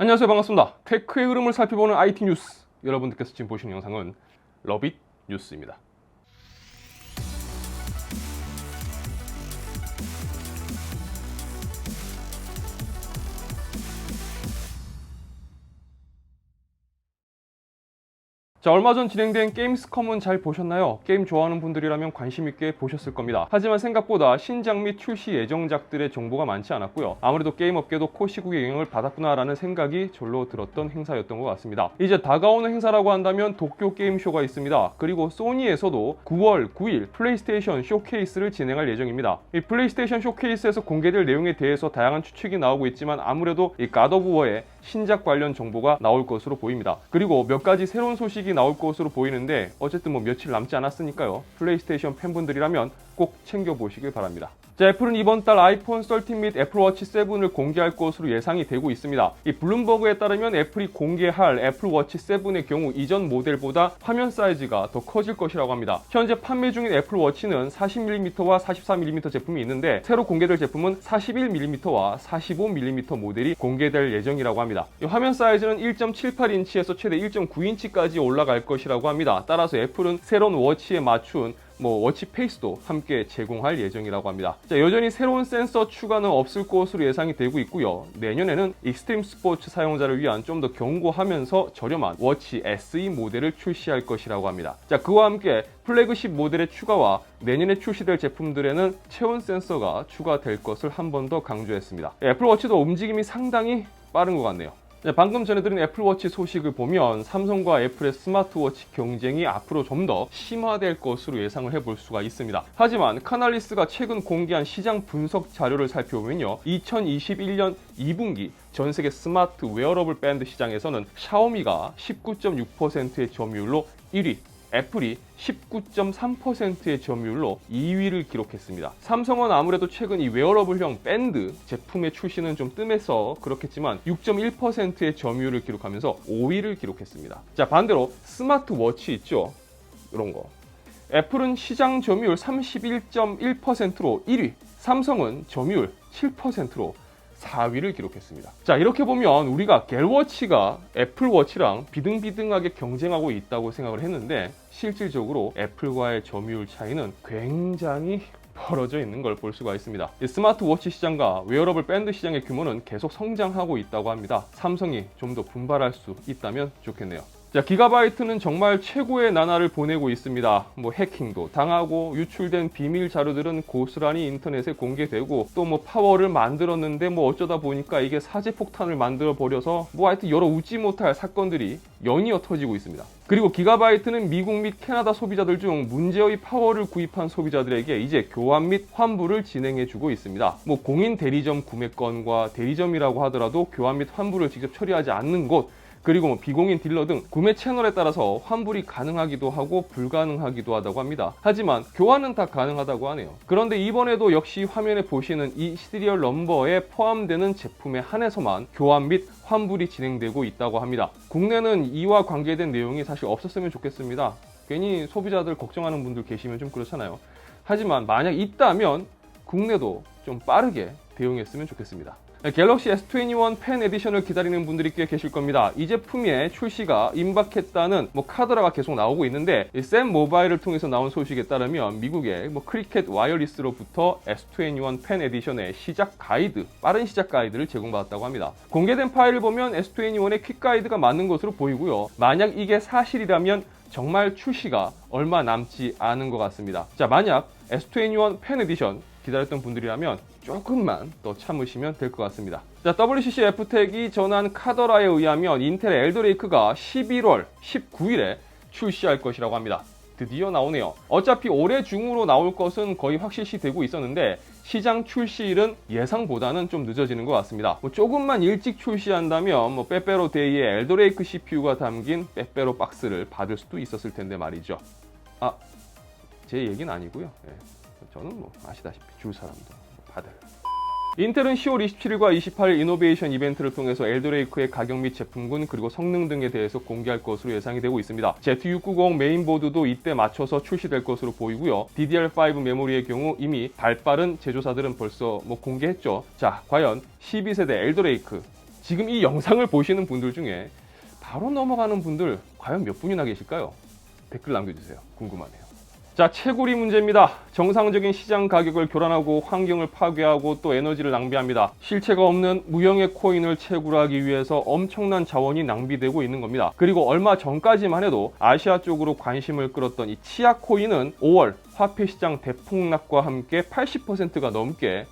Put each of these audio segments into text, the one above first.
안녕하세요. 반갑습니다. 테크의 흐름을 살펴보는 IT 뉴스. 여러분들께서 지금 보시는 영상은 러빗 뉴스입니다 자, 얼마 전 진행된 게임스컴은 잘 보셨나요? 게임 좋아하는 분들이라면 관심 있게 보셨을 겁니다. 하지만 생각보다 신작 및 출시 예정작들의 정보가 많지 않았고요. 아무래도 게임 업계도 코시국의 영향을 받았구나라는 생각이 절로 들었던 행사였던 것 같습니다. 이제 다가오는 행사라고 한다면 도쿄 게임쇼가 있습니다. 그리고 소니에서도 9월 9일 플레이스테이션 쇼케이스를 진행할 예정입니다. 이 플레이스테이션 쇼케이스에서 공개될 내용에 대해서 다양한 추측이 나오고 있지만 아무래도 이 갓오브워의 신작 관련 정보가 나올 것으로 보입니다. 그리고 몇 가지 새로운 소식이 나올 것으로 보이는데 어쨌든 뭐 며칠 남지 않았으니까요. 플레이스테이션 팬분들이라면 꼭 챙겨보시길 바랍니다. 자, 애플은 이번 달 아이폰 13 및 애플워치 7을 공개할 것으로 예상이 되고 있습니다. 이 블룸버그에 따르면 애플이 공개할 애플워치 7의 경우 이전 모델보다 화면 사이즈가 더 커질 것이라고 합니다. 현재 판매 중인 애플워치는 40mm와 44mm 제품이 있는데 새로 공개될 제품은 41mm와 45mm 모델이 공개될 예정이라고 합니다. 이 화면 사이즈는 1.78인치에서 최대 1.9인치까지 올라갈 것이라고 합니다. 따라서 애플은 새로운 워치에 맞춘 뭐 워치 페이스도 함께 제공할 예정이라고 합니다. 자, 여전히 새로운 센서 추가는 없을 것으로 예상이 되고 있고요. 내년에는 익스트림 스포츠 사용자를 위한 좀 더 견고하면서 저렴한 워치 SE 모델을 출시할 것이라고 합니다. 자, 그와 함께 플래그십 모델의 추가와 내년에 출시될 제품들에는 체온 센서가 추가될 것을 한 번 더 강조했습니다. 애플워치도 움직임이 상당히 빠른 것 같네요. 네, 방금 전해드린 애플워치 소식을 보면 삼성과 애플의 스마트워치 경쟁이 앞으로 좀 더 심화될 것으로 예상을 해볼 수가 있습니다. 하지만 카날리스가 최근 공개한 시장 분석 자료를 살펴보면요. 2021년 2분기 전 세계 스마트 웨어러블 밴드 시장에서는 샤오미가 19.6%의 점유율로 1위, 애플이 19.3%의 점유율로 2위를 기록했습니다. 삼성은 아무래도 최근 이 웨어러블형 밴드 제품의 출시는 좀 뜸해서 그렇겠지만 6.1%의 점유율을 기록하면서 5위를 기록했습니다. 자, 반대로 스마트워치 있죠? 이런 거. 애플은 시장 점유율 31.1%로 1위, 삼성은 점유율 7%로 4위를 기록했습니다. 자, 이렇게 보면 우리가 갤워치가 애플워치랑 비등비등하게 경쟁하고 있다고 생각을 했는데 실질적으로 애플과의 점유율 차이는 굉장히 벌어져 있는 걸 볼 수가 있습니다. 이 스마트워치 시장과 웨어러블 밴드 시장의 규모는 계속 성장하고 있다고 합니다. 삼성이 좀 더 분발할 수 있다면 좋겠네요. 자, 기가바이트는 정말 최고의 나날을 보내고 있습니다. 뭐 해킹도 당하고 유출된 비밀 자료들은 고스란히 인터넷에 공개되고 또 뭐 파워를 만들었는데 뭐 어쩌다 보니까 이게 사제 폭탄을 만들어 버려서 뭐 하여튼 여러 웃지 못할 사건들이 연이어 터지고 있습니다. 그리고 기가바이트는 미국 및 캐나다 소비자들 중 문제의 파워를 구입한 소비자들에게 이제 교환 및 환불을 진행해 주고 있습니다. 뭐 공인 대리점 구매건과 대리점이라고 하더라도 교환 및 환불을 직접 처리하지 않는 곳 그리고 뭐 비공인 딜러 등 구매 채널에 따라서 환불이 가능하기도 하고 불가능하기도 하다고 합니다. 하지만 교환은 다 가능하다고 하네요. 그런데 이번에도 역시 화면에 보시는 이 시리얼 넘버에 포함되는 제품에 한해서만 교환 및 환불이 진행되고 있다고 합니다. 국내는 이와 관계된 내용이 사실 없었으면 좋겠습니다. 괜히 소비자들 걱정하는 분들 계시면 좀 그렇잖아요. 하지만 만약 있다면 국내도 좀 빠르게 대응했으면 좋겠습니다. 네, 갤럭시 S21 펜 에디션을 기다리는 분들이 꽤 계실 겁니다. 이 제품의 출시가 임박했다는 뭐 카드라가 계속 나오고 있는데 샘 모바일을 통해서 나온 소식에 따르면 미국의 뭐 크리켓 와이어리스로부터 S21 펜 에디션의 시작 가이드, 빠른 시작 가이드를 제공받았다고 합니다. 공개된 파일을 보면 S21의 퀵 가이드가 맞는 것으로 보이고요. 만약 이게 사실이라면 정말 출시가 얼마 남지 않은 것 같습니다. 자, 만약 S21 펜 에디션 기다렸던 분들이라면 조금만 더 참으시면 될 것 같습니다. 자, WCC F텍이 전한 카더라에 의하면 인텔의 엘더레이크가 11월 19일에 출시할 것이라고 합니다. 드디어 나오네요. 어차피 올해 중으로 나올 것은 거의 확실시 되고 있었는데 시장 출시일은 예상보다는 좀 늦어지는 것 같습니다. 뭐 조금만 일찍 출시한다면 뭐 빼빼로 데이의 엘더레이크 CPU가 담긴 빼빼로 박스를 받을 수도 있었을 텐데 말이죠. 아, 제 얘기는 아니고요. 예. 저는 뭐 아시다시피 줄 사람도 받을. 인텔은 10월 27일과 28일 이노베이션 이벤트를 통해서 엘드레이크의 가격 및 제품군 그리고 성능 등에 대해서 공개할 것으로 예상이 되고 있습니다. Z690 메인보드도 이때 맞춰서 출시될 것으로 보이고요. DDR5 메모리의 경우 이미 발빠른 제조사들은 벌써 뭐 공개했죠. 자, 과연 12세대 엘드레이크 지금 이 영상을 보시는 분들 중에 바로 넘어가는 분들 과연 몇 분이나 계실까요? 댓글 남겨주세요. 궁금하네요. 자, 채굴이 문제입니다. 정상적인 시장 가격을 교란하고 환경을 파괴하고 또 에너지를 낭비합니다. 실체가 없는 무형의 코인을 채굴하기 위해서 엄청난 자원이 낭비되고 있는 겁니다. 그리고 얼마 전까지만 해도 아시아 쪽으로 관심을 끌었던 이 치아 코인은 5월 화폐 시장 대폭락과 함께 80%가 넘게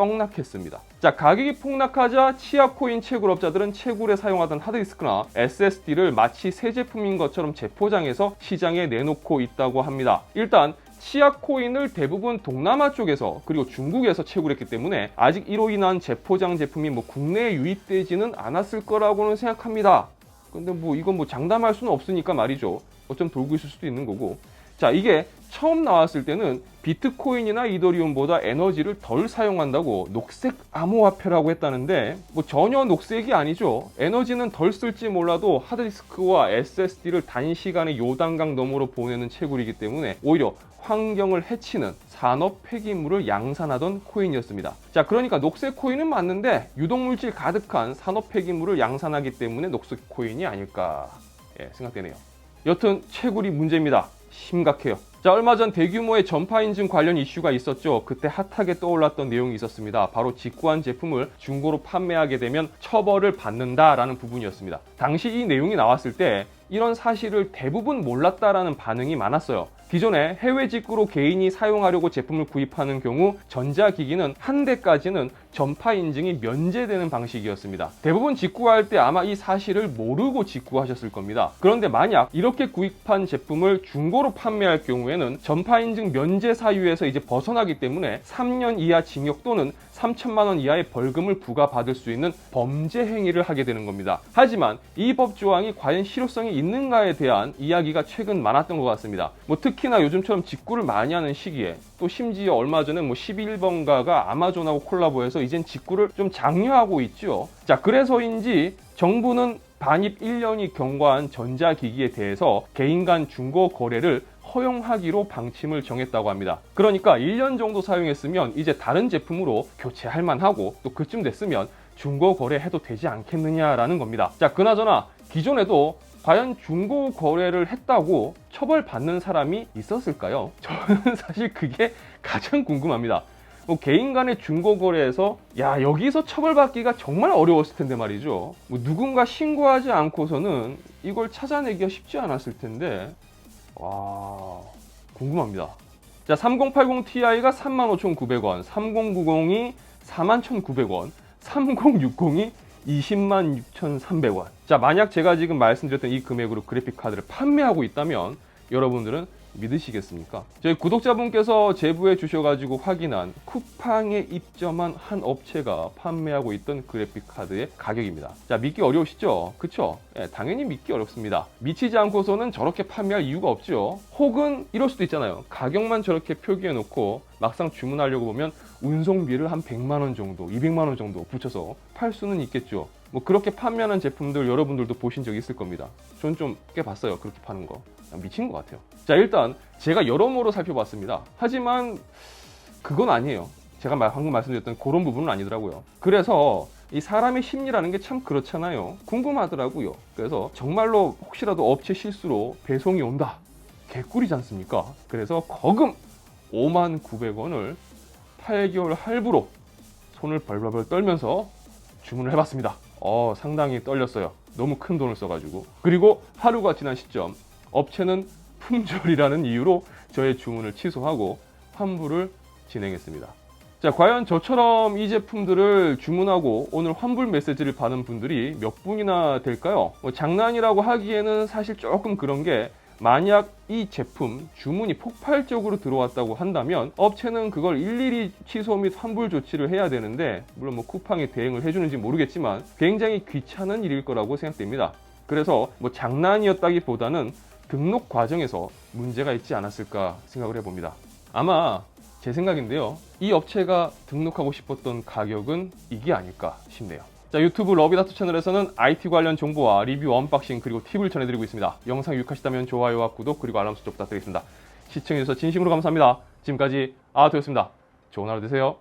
떡락했습니다. 자, 가격이 폭락하자 치아 코인 채굴업자들은 채굴에 사용하던 하드디스크나 SSD를 마치 새 제품인 것처럼 재포장해서 시장에 내놓고 있다고 합니다. 일단 치아 코인을 대부분 동남아 쪽에서 그리고 중국에서 채굴했기 때문에 아직 이로 인한 재포장 제품이 뭐 국내에 유입되지는 않았을 거라고는 생각합니다. 근데 뭐 이건 뭐 장담할 수는 없으니까 말이죠. 어쩜 돌고 있을 수도 있는 거고. 자, 이게 처음 나왔을 때는 비트코인이나 이더리움보다 에너지를 덜 사용한다고 녹색 암호화폐라고 했다는데 뭐 전혀 녹색이 아니죠. 에너지는 덜 쓸지 몰라도 하드디스크와 SSD를 단시간에 요단강 너머로 보내는 채굴이기 때문에 오히려 환경을 해치는 산업 폐기물을 양산하던 코인이었습니다. 자, 그러니까 녹색 코인은 맞는데 유독물질 가득한 산업 폐기물을 양산하기 때문에 녹색 코인이 아닐까 예, 생각되네요. 여튼 채굴이 문제입니다. 심각해요. 자, 얼마 전 대규모의 전파 인증 관련 이슈가 있었죠. 그때 핫하게 떠올랐던 내용이 있었습니다. 바로 직구한 제품을 중고로 판매하게 되면 처벌을 받는다라는 부분이었습니다. 당시 이 내용이 나왔을 때 이런 사실을 대부분 몰랐다라는 반응이 많았어요. 기존에 해외 직구로 개인이 사용하려고 제품을 구입하는 경우 전자기기는 한 대까지는 전파 인증이 면제되는 방식이었습니다. 대부분 직구할 때 아마 이 사실을 모르고 직구하셨을 겁니다. 그런데 만약 이렇게 구입한 제품을 중고로 판매할 경우에는 전파 인증 면제 사유에서 이제 벗어나기 때문에 3년 이하 징역 또는 3천만 원 이하의 벌금을 부과받을 수 있는 범죄 행위를 하게 되는 겁니다. 하지만 이 법 조항이 과연 실효성이 있는가에 대한 이야기가 최근 많았던 것 같습니다. 뭐 특히나 요즘처럼 직구를 많이 하는 시기에 또 심지어 얼마 전에 뭐 11번가가 아마존하고 콜라보해서 이젠 직구를 좀 장려하고 있죠. 자, 그래서인지 정부는 반입 1년이 경과한 전자기기에 대해서 개인 간 중고 거래를 허용하기로 방침을 정했다고 합니다. 그러니까 1년 정도 사용했으면 이제 다른 제품으로 교체할 만하고 또 그쯤 됐으면 중고 거래해도 되지 않겠느냐라는 겁니다. 자, 그나저나 기존에도 과연 중고 거래를 했다고 처벌받는 사람이 있었을까요? 저는 사실 그게 가장 궁금합니다. 뭐 개인 간의 중고 거래에서 야 여기서 처벌받기가 정말 어려웠을 텐데 말이죠. 뭐 누군가 신고하지 않고서는 이걸 찾아내기가 쉽지 않았을 텐데 와 궁금합니다. 자 3080ti가 35,900원, 3090이 41,900원, 3060이 20만 6,300원. 자, 만약 제가 지금 말씀드렸던 이 금액으로 그래픽 카드를 판매하고 있다면 여러분들은 믿으시겠습니까? 저희 구독자분께서 제보해 주셔가지고 확인한 쿠팡에 입점한 한 업체가 판매하고 있던 그래픽 카드의 가격입니다. 자, 믿기 어려우시죠? 그쵸? 예, 당연히 믿기 어렵습니다. 미치지 않고서는 저렇게 판매할 이유가 없죠. 혹은 이럴 수도 있잖아요. 가격만 저렇게 표기해 놓고 막상 주문하려고 보면 운송비를 한 100만 원 정도, 200만 원 정도 붙여서 팔 수는 있겠죠. 뭐 그렇게 판매하는 제품들 여러분들도 보신 적 있을 겁니다. 전 좀 꽤 봤어요. 그렇게 파는 거. 미친 것 같아요. 자, 일단 제가 여러모로 살펴봤습니다. 하지만 그건 아니에요. 제가 방금 말씀드렸던 그런 부분은 아니더라고요. 그래서 이 사람의 심리라는 게 참 그렇잖아요. 궁금하더라고요. 그래서 정말로 혹시라도 업체 실수로 배송이 온다. 개꿀이지 않습니까? 그래서 거금 5만 900원을 8개월 할부로 손을 벌벌벌 떨면서 주문을 해봤습니다. 어, 상당히 떨렸어요. 너무 큰 돈을 써가지고. 그리고 하루가 지난 시점, 업체는 품절이라는 이유로 저의 주문을 취소하고 환불을 진행했습니다. 자, 과연 저처럼 이 제품들을 주문하고 오늘 환불 메시지를 받은 분들이 몇 분이나 될까요? 뭐 장난이라고 하기에는 사실 조금 그런 게 만약 이 제품 주문이 폭발적으로 들어왔다고 한다면 업체는 그걸 일일이 취소 및 환불 조치를 해야 되는데 물론 뭐 쿠팡이 대응을 해주는지 모르겠지만 굉장히 귀찮은 일일 거라고 생각됩니다. 그래서 뭐 장난이었다기보다는 등록 과정에서 문제가 있지 않았을까 생각을 해봅니다. 아마 제 생각인데요. 이 업체가 등록하고 싶었던 가격은 이게 아닐까 싶네요. 자, 유튜브 러비다투 채널에서는 IT 관련 정보와 리뷰 언박싱 그리고 팁을 전해드리고 있습니다. 영상 유익하시다면 좋아요와 구독 그리고 알람 설정 부탁드리겠습니다. 시청해주셔서 진심으로 감사합니다. 지금까지 아토였습니다. 좋은 하루 되세요.